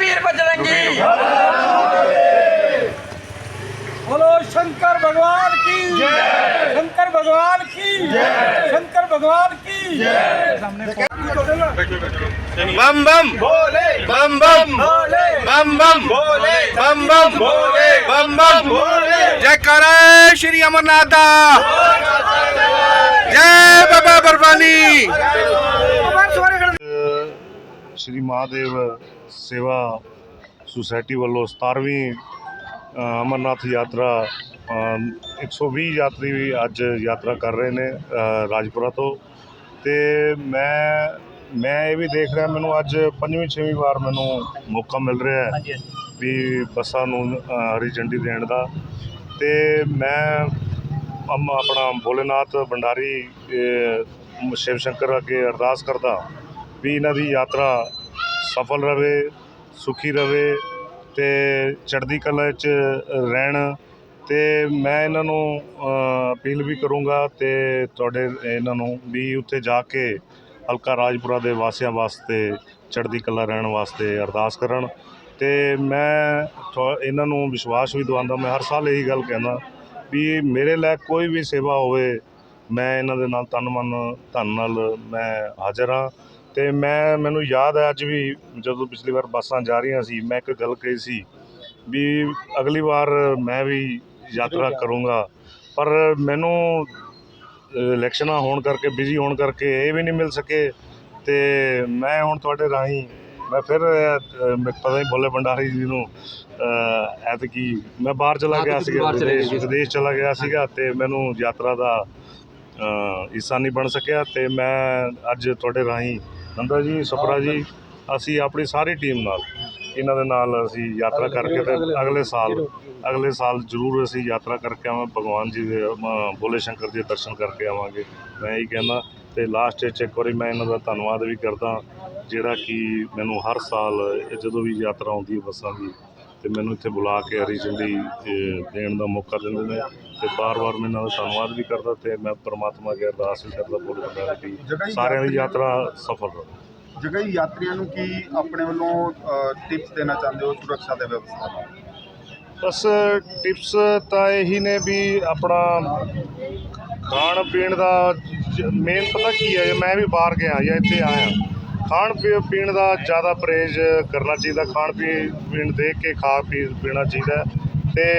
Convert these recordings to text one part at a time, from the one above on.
वीर बजरंगी। बोलो शंकर भगवान की। शंकर भगवान की। शंकर भगवान की। बम बम। बोले बम बम। बोले बम बम। बोले बम बम। बोले। बम बम। बोले जय करे श्री अमरनाथ। ਜੈ ਬਾਬਾ ਬਰਬਾਨੀ ਸ਼੍ਰੀ ਮਹਾਦੇਵ ਸੇਵਾ ਸੁਸਾਇਟੀ ਵੱਲੋਂ 17ਵੀਂ ਅਮਰਨਾਥ ਯਾਤਰਾ 120 ਯਾਤਰੀ ਵੀ ਅੱਜ ਯਾਤਰਾ ਕਰ ਰਹੇ ਨੇ ਰਾਜਪੁਰਾ ਤੋਂ। ਤੇ ਮੈਂ ਮੈਂ ਇਹ ਵੀ ਦੇਖ ਰਿਹਾ ਮੈਨੂੰ ਅੱਜ ਪੰਜਵੀਂ ਛੇਵੀਂ ਵਾਰ ਮੈਨੂੰ ਮੌਕਾ ਮਿਲ ਰਿਹਾ ਹੈ ਵੀ ਬੱਸਾਂ ਨੂੰ ਹਰੀ ਝੰਡੀ ਦੇਣ ਦਾ। ਤੇ ਮੈਂ ਆਪਣਾ ਭੋਲੇਨਾਥ ਭੰਡਾਰੀ ਸ਼ਿਵ ਸ਼ੰਕਰ ਅੱਗੇ ਅਰਦਾਸ ਕਰਦਾ ਵੀ ਇਹਨਾਂ ਦੀ ਯਾਤਰਾ ਸਫਲ ਰਵੇ, ਸੁਖੀ ਰਵੇ ਤੇ ਚੜ੍ਹਦੀ ਕਲਾ 'ਚ ਰਹਿਣ ਤੇ ਮੈਂ ਇਹਨਾਂ ਨੂੰ ਅਪੀਲ ਵੀ ਕਰੂੰਗਾ ਤੇ ਤੁਹਾਡੇ ਇਹਨਾਂ ਨੂੰ ਵੀ ਉੱਥੇ ਜਾ ਕੇ ਹਲਕਾ ਰਾਜਪੁਰਾ ਦੇ ਵਾਸੀਆਂ ਵਾਸਤੇ ਚੜ੍ਹਦੀ ਕਲਾ ਰਹਿਣ ਵਾਸਤੇ ਅਰਦਾਸ ਕਰਨ ਤੇ ਮੈਂ ਤੁਹਾ- ਇਹਨਾਂ ਨੂੰ ਵਿਸ਼ਵਾਸ ਵੀ ਦਿਵਾਉਂਦਾ, ਮੈਂ ਹਰ ਸਾਲ ਇਹੀ ਗੱਲ ਕਹਿੰਦਾ ਵੀ ਮੇਰੇ ਲਈ ਕੋਈ ਵੀ ਸੇਵਾ ਹੋਵੇ ਮੈਂ ਇਹਨਾਂ ਦੇ ਨਾਲ ਤਨ ਮਨ ਧਨ ਨਾਲ ਮੈਂ ਹਾਜ਼ਰ ਹਾਂ। ਤੇ ਮੈਂ ਮੈਨੂੰ ਯਾਦ ਹੈ ਅੱਜ ਵੀ ਜਦੋਂ ਪਿਛਲੀ ਵਾਰ ਬੱਸਾਂ ਜਾ ਰਹੀਆਂ ਸੀ ਮੈਂ ਇੱਕ ਗੱਲ ਕਹੀ ਸੀ ਵੀ ਅਗਲੀ ਵਾਰ ਮੈਂ ਵੀ ਯਾਤਰਾ ਕਰੂੰਗਾ। ਪਰ ਮੈਨੂੰ ਇਲੈਕਸ਼ਨਾਂ ਹੋਣ ਕਰਕੇ ਬਿਜ਼ੀ ਹੋਣ ਕਰਕੇ ਇਹ ਵੀ ਨਹੀਂ ਮਿਲ ਸਕੇ। ਤੇ ਮੈਂ ਹੁਣ ਤੁਹਾਡੇ ਰਾਹੀਂ ਮੈਂ ਫਿਰ ਅ, ਮੈਂ ਪਤਾ ਨਹੀਂ ਭੋਲੇ ਭੰਡਾਰੀ ਜੀ ਨੂੰ ਅ, ਐਤਕੀ ਮੈਂ ਬਾਹਰ ਚਲਾ ਹਾਂ, ਗਿਆ ਤੁਸੀਂ ਸੀਗਾ ਬਾਹਰ ਚਲੇ ਗਏ ਵਿਦੇਸ਼ ਸੀ। ਵਿਦੇਸ਼ ਚਲਾ ਗਿਆ ਸੀਗਾ ਤੇ ਮੈਨੂੰ ਯਾਤਰਾ ਦਾ ਅ, ਹਿੱਸਾ ਨਹੀਂ ਬਣ ਸਕਿਆ ਤੇ ਮੈਂ ਅੱਜ ਤੁਹਾਡੇ ਰਾਹੀਂ ਨੰਦਾ ਜੀ ਸਪਰਾ ਜੀ ਅਸੀਂ ਆਪਣੀ ਸਾਰੀ ਟੀਮ ਨਾਲ ਇਹਨਾਂ ਦੇ ਨਾਲ ਅਸੀਂ ਯਾਤਰਾ ਕਰਕੇ ਤੇ ਅਗਲੇ ਸਾਲ ਅਗਲੇ ਸਾਲ ਜ਼ਰੂਰ ਅਸੀਂ ਯਾਤਰਾ ਕਰਕੇ ਆਵਾਂ ਭਗਵਾਨ ਜੀ ਦੇ ਅਮ, ਭੋਲੇ ਸ਼ੰਕਰ ਜੀ ਦੇ ਦਰਸ਼ਨ ਕਰਕੇ ਆਵਾਂਗੇ। ਮੈਂ ਇਹੀ ਕਹਿੰਦਾ ਤੇ ਲਾਸਟ ਵਿੱਚ ਇੱਕ ਵਾਰੀ ਮੈਂ ਇਹਨਾਂ ਦਾ ਧੰਨਵਾਦ ਵੀ ਕਰਦਾ ਜਿਹੜਾ ਕਿ ਮੈਨੂੰ ਹਰ ਸਾਲ ਇਹ ਜਦੋਂ ਵੀ ਯਾਤਰਾ ਆਉਂਦੀ ਹੈ ਬੱਸਾਂ ਦੀ ਤੇ ਮੈਨੂੰ ਇੱਥੇ ਬੁਲਾ ਕੇ ਹਰੀ ਝੰਡੀ ਅ, ਦੇਣ ਦਾ ਮੌਕਾ ਦਿੰਦੇ ਨੇ ਤੇ ਬਾਰ-ਬਾਰ ਮੈਂ ਇਹਨਾਂ ਦਾ ਧੰਨਵਾਦ ਵੀ ਕਰਦਾ ਤੇ ਮੈਂ ਪ੍ਰਮਾਤਮਾ ਅੱਗੇ ਅਰਦਾਸ ਵੀ ਕਰਦਾ ਭੋਲੇ ਬਾਬਾ ਦੀ ਸਾਰਿਆਂ ਦੀ ਯਾਤਰਾ ਸਫਲ ਰਹੇ। ਜਗ੍ਹਾ ਯਾਤਰੀਆਂ ਨੂੰ ਕੀ ਆਪਣੇ ਵੱਲੋਂ ਟਿਪਸ ਦੇਣਾ ਚਾਹੁੰਦੇ ਹੋ ਸੁਰੱਖਿਆ ਦੇ ਵਿਵਸਥਾ ਨਾਲ ਬਸ ਟਿਪਸ ਤਾਂ ਇਹੀ ਨੇ ਵੀ ਆਪਣਾ ਖਾਣ ਪੀਣ ਦਾ ਮੇਨ ਪਤਾ ਕੀ ਹੈ, ਮੈਂ ਵੀ ਬਾਹਰ ਗਿਆ ਜਾਂ ਇੱਥੇ ਆਇਆ। ਖਾਣ ਪੀ- ਪੀਣ ਦਾ ਜ਼ਿਆਦਾ ਪਰਹੇਜ਼ ਕਰਨਾ ਚਾਹੀਦਾ, ਖਾਣ ਪੀ- ਪੀਣ ਦੇਖ ਕੇ ਖਾ ਪੀ, ਪੀਣਾ ਚਾਹੀਦਾ। ਹੈ। ਤੇ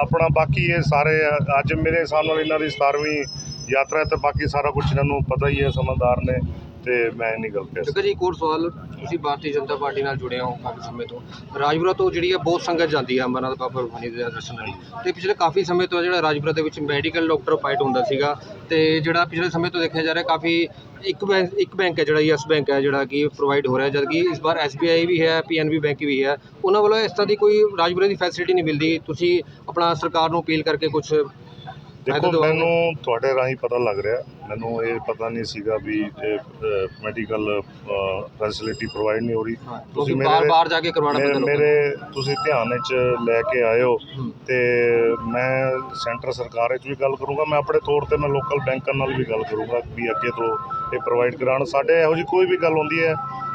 ਆਪਣਾ ਬਾਕੀ ਇਹ ਸਾਰੇ, ਅੱਜ ਮੇਰੇ ਹਿਸਾਬ ਨਾਲ ਇਹਨਾਂ ਦੀ 17ਵੀਂ ਯਾਤਰਾ ਹੈ ਤੇ ਬਾਕੀ ਸਾਰਾ ਕੁਝ ਇਹਨਾਂ ਨੂੰ ਪਤਾ ਹੀ ਹੈ, ਸਮਝਦਾਰ ਨੇ। ਤੇ ਮੈਂ ਨਹੀਂ ਗੱਲ ਕਹਿ ਦੇਖੋ ਜੀ, ਇੱਕ ਹੋਰ ਸਵਾਲ, ਤੁਸੀਂ ਭਾਰਤੀ ਜਨਤਾ ਪਾਰਟੀ ਨਾਲ ਜੁੜੇ ਹੋ ਕਾਫੀ ਸਮੇਂ ਤੋਂ। ਰਾਜਪੁਰਾ ਤੋਂ ਜਿਹੜੀ ਹੈ, ਬਹੁਤ ਸੰਗਤ ਜਾਂਦੀ ਹੈ ਅਮਰਨਾਥ ਬਾਬਾ ਰੂਹਾਨੀ ਦੇ ਦਰਸ਼ਨ ਲਈ। ਤੇ ਪਿਛਲੇ ਕਾਫੀ ਸਮੇਂ ਤੋਂ ਜਿਹੜਾ ਰਾਜਪੁਰਾ ਦੇ ਵਿੱਚ ਮੈਡੀਕਲ ਡਾਕਟਰ ਫਾਈਟ ਹੁੰਦਾ ਸੀਗਾ, ਤੇ ਜਿਹੜਾ ਪਿਛਲੇ ਸਮੇਂ ਤੋਂ ਦੇਖਿਆ ਜਾ ਰਿਹਾ, ਕਾਫੀ ਇੱਕ ਬੈਂਕ ਇੱਕ ਬੈਂਕ ਹੈ ਜਿਹੜਾ, ਯੈਸ ਬੈਂਕ ਹੈ ਜਿਹੜਾ ਕਿ ਪ੍ਰੋਵਾਈਡ ਹੋ ਰਿਹਾ ਜਦਕਿ ਇਸ ਵਾਰ ਐਸਬੀਆਈ ਵੀ ਹੈ ਪੀਐਨਬੀ ਬੈਂਕ ਵੀ ਹੈ। ਉਹਨਾਂ ਵੱਲੋਂ ਇਸ ਤਰ੍ਹਾਂ ਦੀ ਕੋਈ ਰਾਜਪੁਰਾ ਦੀ ਫੈਸਿਲਿਟੀ ਨਹੀਂ ਮਿਲਦੀ। ਤੁਸੀਂ ਆਪਣਾ ਸਰਕਾਰ ਨੂੰ ਅਪੀਲ ਕਰਕੇ ਕੁਝ ਦੇਖੋ ਮੈਨੂੰ ਤੁਹਾਡੇ ਰਾਹੀਂ ਪਤਾ ਲੱਗ ਰਿਹਾ ਮੈਨੂੰ ਇਹ ਪਤਾ ਨਹੀਂ ਸੀਗਾ ਵੀ ਮੈਡੀਕਲ ਫੈਸਿਲਿਟੀ ਪ੍ਰੋਵਾਈਡ ਨਹੀਂ ਹੋ ਰਹੀ ਤੁਸੀਂ ਬਾਰ ਬਾਰ ਜਾ ਕੇ ਕਰਵਾਉਣਾ ਮੇਰੇ- ਪੈਂਦਾ। ਮੇਰੇ ਤੁਸੀਂ ਧਿਆਨ ਵਿੱਚ ਲੈ ਕੇ ਆਇਓ। ਤੇ ਮੈਂ ਸੈਂਟਰ ਸਰਕਾਰ ਵਿੱਚ ਵੀ ਗੱਲ ਕਰੂੰਗਾ ਮੈਂ ਆਪਣੇ ਤੌਰ ਤੇ ਮੈਂ ਲੋਕਲ ਬੈਂਕਾਂ ਨਾਲ ਵੀ ਗੱਲ ਕਰੂੰਗਾ ਵੀ ਅੱਗੇ ਤੋਂ ਇਹ ਪ੍ਰੋਵਾਈਡ ਕਰਾਉਣ ਸਾਡੇ ਇਹੋ ਜਿਹੀ ਕੋਈ ਵੀ ਗੱਲ ਹੁੰਦੀ ਹੈ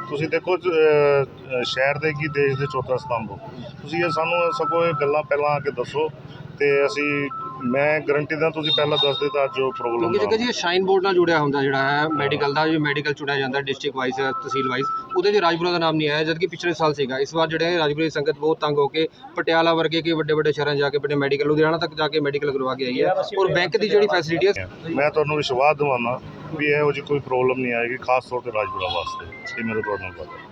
ਤੁਸੀਂ ਦੇਖੋ ਸ਼ਹਿਰ ਦੇ ਕੀ ਦੇਸ਼ ਦੇ ਚੌਥਾ ਸਤੰਭ। ਤੁਸੀਂ ਇਹ ਸਾਨੂੰ ਸਗੋਂ ਇਹ ਗੱਲਾਂ ਪਹਿਲਾਂ ਆ ਕੇ ਦੱਸੋ ਤੇ ਅਸੀਂ ਮੈਂ ਗਰੰਟੀ ਦਿਆਂ ਤੁਸੀਂ ਪਹਿਲਾਂ ਦੱਸ ਦੇ ਤਾਂ ਜੋ ਪ੍ਰੋਬਲਮ ਕਿਉਂਕਿ ਜਗ੍ਹਾ ਜੀ ਸ਼ਾਈਨ ਬੋਰਡ ਨਾਲ ਜੁੜਿਆ ਹੁੰਦਾ ਜਿਹੜਾ ਹੈ ਮੈਡੀਕਲ ਦਾ ਜੋ ਮੈਡੀਕਲ ਚੁਣਿਆ ਜਾਂਦਾ ਡਿਸਟ੍ਰਿਕਟ ਵਾਈਜ਼ ਤਹਿਸੀਲ ਵਾਈਜ਼ ਉਹਦੇ 'ਚ ਰਾਜਪੁਰਾ ਦਾ ਨਾਮ ਨਹੀਂ ਆਇਆ ਜਦਕਿ ਪਿਛਲੇ ਸਾਲ ਸੀਗਾ। ਇਸ ਵਾਰ ਜਿਹੜੇ ਰਾਜਪੁਰਾ ਦੀ ਸੰਗਤ ਬਹੁਤ ਤੰਗ ਹੋ ਕੇ ਪਟਿਆਲਾ ਵਰਗੇ ਕਿ ਵੱਡੇ ਵੱਡੇ ਸ਼ਹਿਰਾਂ ਜਾ ਕੇ ਆਪਣੇ ਮੈਡੀਕਲ ਲੁਧਿਆਣਾ ਤੱਕ ਜਾ ਕੇ ਮੈਡੀਕਲ ਕਰਵਾ ਕੇ ਆਈ ਹੈ। ਔਰ ਬੈਂਕ ਦੀ ਜਿਹੜੀ ਫੈਸਿਲਿਟੀ ਹੈ ਮੈਂ ਤੁਹਾਨੂੰ ਵਿਸ਼ਵਾਸ ਦਿਵਾਉਣਾ ਵੀ ਇਹੋ ਜਿਹੀ ਕੋਈ ਪ੍ਰੋਬਲਮ ਨਹੀਂ ਆਏਗੀ ਖਾਸ ਤੌਰ ਤੇ ਰਾਜਪੁਰਾ ਵਾਸਤੇ। ਇਹ ਮੇਰੇ ਤੁਹਾਡੇ ਨਾਲ ਗੱਲ ਹੈ।